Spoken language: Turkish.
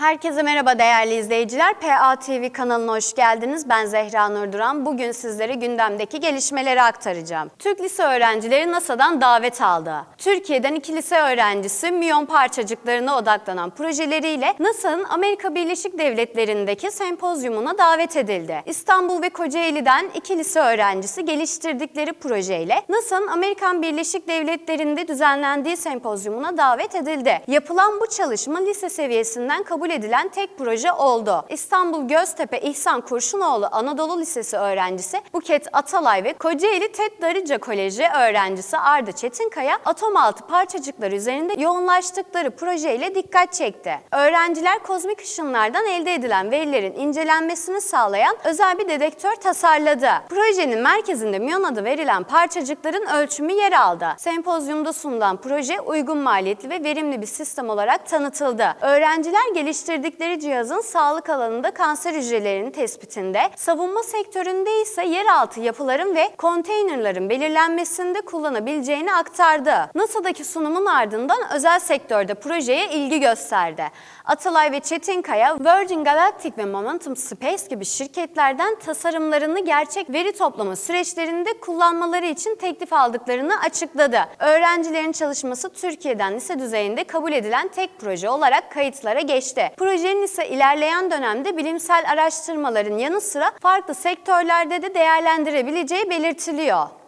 Herkese merhaba değerli izleyiciler. PA TV kanalına hoş geldiniz. Ben Zehra Nurduran. Bugün sizlere gündemdeki gelişmeleri aktaracağım. Türk lise öğrencileri NASA'dan davet aldı. Türkiye'den iki lise öğrencisi müyon parçacıklarına odaklanan projeleriyle NASA'nın Amerika Birleşik Devletleri'ndeki sempozyumuna davet edildi. İstanbul ve Kocaeli'den iki lise öğrencisi geliştirdikleri projeyle NASA'nın Amerikan Birleşik Devletleri'nde düzenlendiği sempozyumuna davet edildi. Yapılan bu çalışma lise seviyesinden kabul edilen tek proje oldu. İstanbul Göztepe İhsan Kurşunoğlu Anadolu Lisesi öğrencisi Buket Atalay ve Kocaeli TED Darıca Koleji öğrencisi Arda Çetinkaya atom altı parçacıklar üzerinde yoğunlaştıkları projeyle dikkat çekti. Öğrenciler kozmik ışınlardan elde edilen verilerin incelenmesini sağlayan özel bir dedektör tasarladı. Projenin merkezinde müyon adı verilen parçacıkların ölçümü yer aldı. Sempozyumda sunulan proje uygun maliyetli ve verimli bir sistem olarak tanıtıldı. Öğrenciler geliştirdikleri cihazın sağlık alanında kanser hücrelerinin tespitinde, savunma sektöründe ise yeraltı yapıların ve konteynerların belirlenmesinde kullanabileceğini aktardı. NASA'daki sunumun ardından özel sektörde projeye ilgi gösterdi. Atalay ve Çetinkaya, Virgin Galactic ve Momentum Space gibi şirketlerden tasarımlarını gerçek veri toplama süreçlerinde kullanmaları için teklif aldıklarını açıkladı. Öğrencilerin çalışması Türkiye'den lise düzeyinde kabul edilen tek proje olarak kayıtlara geçti. Projenin ise ilerleyen dönemde bilimsel araştırmaların yanı sıra farklı sektörlerde de değerlendirebileceği belirtiliyor.